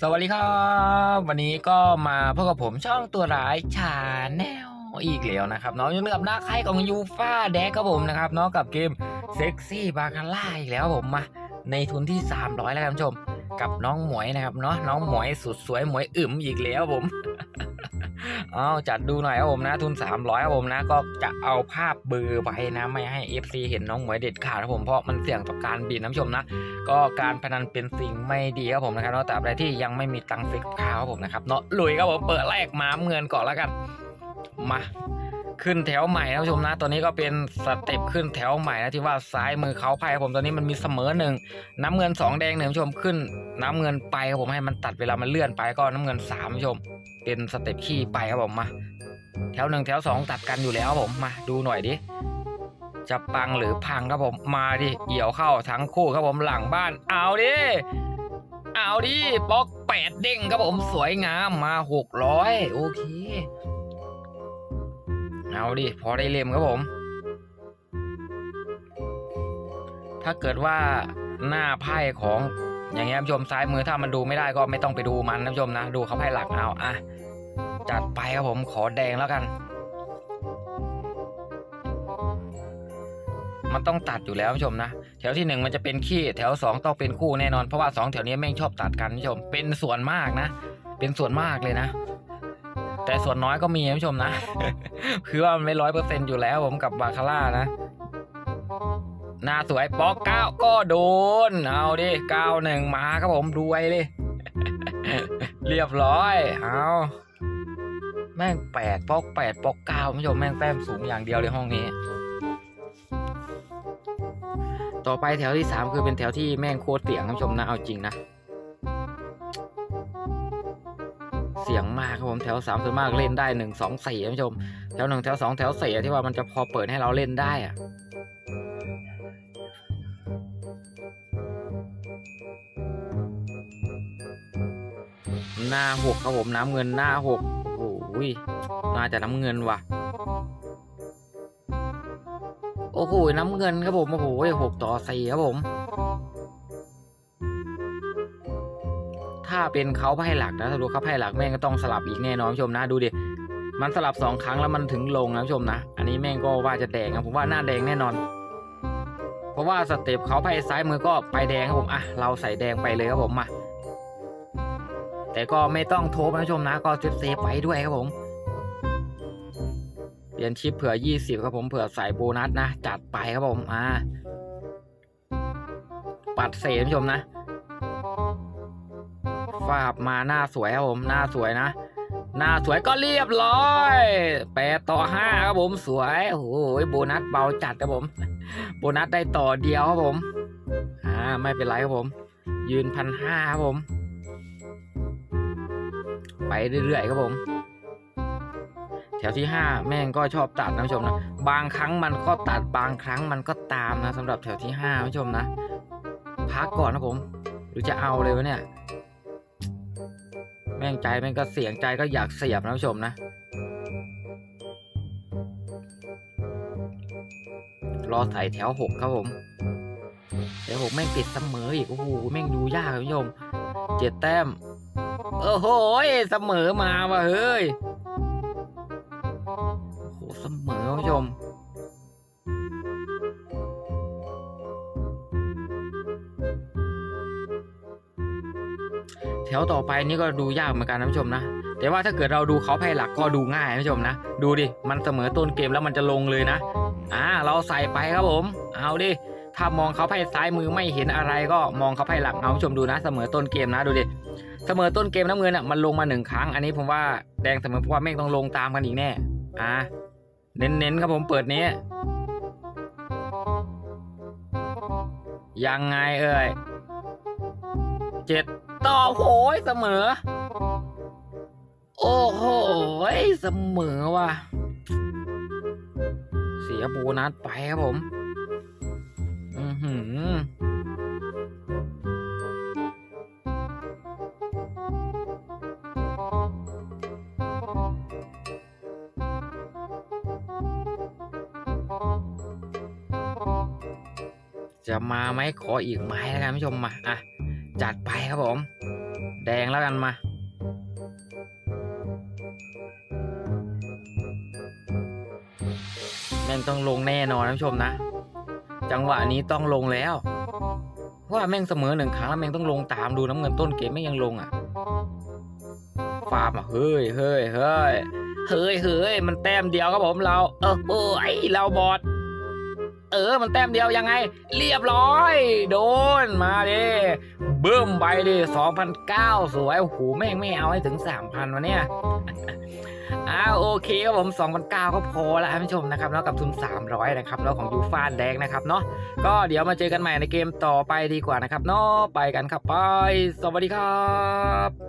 สวัสดีครับ วันนี้ก็มาพบกับผมช่องตัวร้ายชาแนลอีกแล้วนะครับเน้องยังกับหน้าค่ายของยูฟาแดกครับผมนะครับเน้องกับเกมเซ็กซี่บาคาร่าอีกแล้วผมมาในทุนที่ 300 แล้วครับท่านผู้ชม กับน้องหมวยนะครับเนาะน้องหมวยสุดสวยหมวยอึ๋มอีกแล้วผม อาจัดดูหน่อยครับผมนะ ทุน 300ครับผมนะ ก็จะเอาภาพเบอร์ไว้นะไม่ให้ FC เห็นน้องหมวยเด็ดขาดครับผมเพราะมันเสี่ยงต่อการบินนะท่านผู้ชมนะ ก็การพนันเป็นสิ่งไม่ดีครับผมนะครับเนาะแต่อะไรที่ยังไม่มีตังค์ซื้อกับข้าวครับผมนะครับเนาะลุยครับผมเปิดแรกม้ามเงินก่อนแล้วกันมาขึ้นแถวใหม่นะผู้ชมนะตัวนี้ก็เป็นสเต็ปขึ้นแถวใหม่นะที่ว่าซ้ายมือเขาไพ่ครับผมตอนนี้มันมีเสมอหนึ่งน้ำเงินสองแดงหนึ่งผู้ชมขึ้น น้ำเงินไปครับผมให้มันตัดเวลามันเลื่อนไปก็น้ำเงินสามผู้ชม เป็นสเต็ปขี้ไปครับผมมาแถวหนึ่งแถวสองตัดกันอยู่แล้วครับผมมาดูหน่อยดิจะปังหรือพังครับผมมาดิเหี่ยวเข้าทั้งคู่ครับผมหลังบ้านเอาดิเอาดิบล็อกแปดเด้งครับผมสวยงามมาหกร้อยโอเคเอาดิพอได้เล่มครับผม ถ้าเกิดว่าหน้าไพ่ของ อย่างเงี้ยท่านผู้ชมซ้ายมือถ้ามันดูไม่ได้ก็ไม่ต้องไปดูมันนะท่านผู้ชมนะ ดูเขาไพ่หลักเอาอะจัดไปครับผมขอแดงแล้วกัน มันต้องตัดอยู่แล้วผู้ชมนะแถวที่หนึ่งมันจะเป็นขี้แถวสองต้องเป็นคู่แน่นอนเพราะว่าสองแถวนี้แม่งชอบตัดกันผู้ชมเป็นส่วนมากนะ เป็นส่วนมากเลยนะ แต่ส่วนน้อยก็มีนผู้ชมนะ คือว่ามันไม่ร้อยเปอร์เซ็นต์อยู่แล้วผมกับบาคาร่านะ หน้าสวยปอกเก้าก็โดน เอาดิเก้าหนึ่งมาครับผมรวยเลย เรียบร้อย เอาแม่งแปดปอกแปดปอกเก้าคุณผู้ชมแม่งแต้มสูงอย่างเดียวเลยห้องนี้ ต่อไปแถวที่สามคือเป็นแถวที่แม่งโคตรเสียงคุณผู้ชมนะเอาจริงนะ เสียงมากครับผมแถวสามส่วนมากเล่นได้หนึ่งสองสี่คุณผู้ชม แถวหนึ่งแถวสองแถวสี่ที่ว่ามันจะพอเปิดให้เราเล่นได้อะ หน้าหกครับผมน้ำเงินหน้าหกโอ้โหน่าจะน้ำเงินว่ะ โอ้โหน้ำเงินครับผมโอ้โหหกต่อสี่ครับผม ถ้าเป็นเขาไพ่หลักนะถ้าดูเขาไพ่หลักแม่งก็ต้องสลับอีกแน่นอนผู้ชมนะดูดิมันสลับสองครั้งแล้วมันถึงลงนะผู้ชมนะ อันนี้แม่งก็ว่าจะแดงนะผมว่าหน้าแดงแน่นอน เพราะว่าสเต็ปเขาไพ่ซ้ายมือก็ไปแดงครับผมอะเราใส่แดงไปเลยครับผมมา แต่ก็ไม่ต้องโทบนะผู้ชมนะก็เซฟเซฟไปด้วยครับผม เปลี่ยนชิปเผื่อ 20 ครับผมเผื่อใส่โบนัสนะ จัดไปครับผมอ่าปัดเศษผู้ชมนะฟาบมาหน้าสวยครับผม หน้าสวยนะหน้าสวยก็เรียบร้อยแปดต่อห้าครับผมสวย โอ้โหโบนัสเบาจัดครับผม โบนัสได้ต่อเดียวครับผม อ่า ไม่เป็นไรครับผม ยืนพันห้าครับผม ไปเรื่อยๆครับผม แถวที่ห้าแม่งก็ชอบตัดนะผู้ชมนะ บางครั้งมันก็ตัดบางครั้งมันก็ตามนะสำหรับแถวที่ห้าผู้ชมนะ พักก่อนนะผม หรือจะเอาเลยวะเนี่ย แม่งใจแม่งก็เสียงใจก็อยากเสียบนะผู้ชมนะรอใส่แถวหกครับผมแถวหกแม่งติดเสมออีกโอ้โหแม่งดูยากครับผู้ชมเจ็ดแต้ม โอ้โหเสมอมาว่ะเฮ้ยโหเสมอคุณผู้ชมแถวต่อไปนี่ก็ดูยากเหมือนกันนะผู้ชมนะ แต่ว่าถ้าเกิดเราดูเขาไพ่หลักก็ดูง่ายนะผู้ชมนะ ดูดิ มันเสมอต้นเกมแล้วมันจะลงเลยนะ อ่า เราใส่ไปครับผม เอาดิ ถ้ามองเขาไพ่ซ้ายมือไม่เห็นอะไรก็มองเขาไพ่หลักเอาผู้ชมดูนะ เสมอต้นเกมนะดูดิ เสมอต้นเกมน้ำเงินอะมันลงมาหนึ่งครั้ง อันนี้ผมว่าแดงเสมอเพราะว่าแม่งต้องลงตามกันอีกแน่ อ่าเน้นๆครับผมเปิดนี้ ยังไงเอ่ยเจ็ดต่อโหยเสมอ โอ้โหเสมอว่ะ เสียโบนัสไปครับผม จะมาไหมขออีกไม้แล้วกันผู้ชมมาอะจัดไปครับผม แดงแล้วกันมา แม่งต้องลงแน่นอนท่านผู้ชมนะ จังหวะนี้ต้องลงแล้วเพราะว่าแม่งเสมอหนึ่งครั้งแล้วแม่งต้องลงตามดูน้ำเงินต้นเกมแม่งยังลงอะฟาร์มอะเฮ้ยเฮ้ยเฮ้ยเฮ้ยเฮ้ยมันแต้มเดียวครับผมเรา เออโอ้ยเราบอด เออมันแต้มเดียวยังไง เรียบร้อย โดนมาดิเบิ่มไปดิสองพันเก้าสวยโอ้โหแม่งไม่เอาให้ถึงสามพันวะเนี่ยอ้าวโอเคครับผม2,009ก็พอแล้วท่านผู้ชมนะครับแล้วกับทุน 300 นะครับแล้วของยูฟานแดงนะครับเนาะก็เดี๋ยวมาเจอกันใหม่ในเกมต่อไปดีกว่านะครับเนาะไปกันครับไป สวัสดีครับ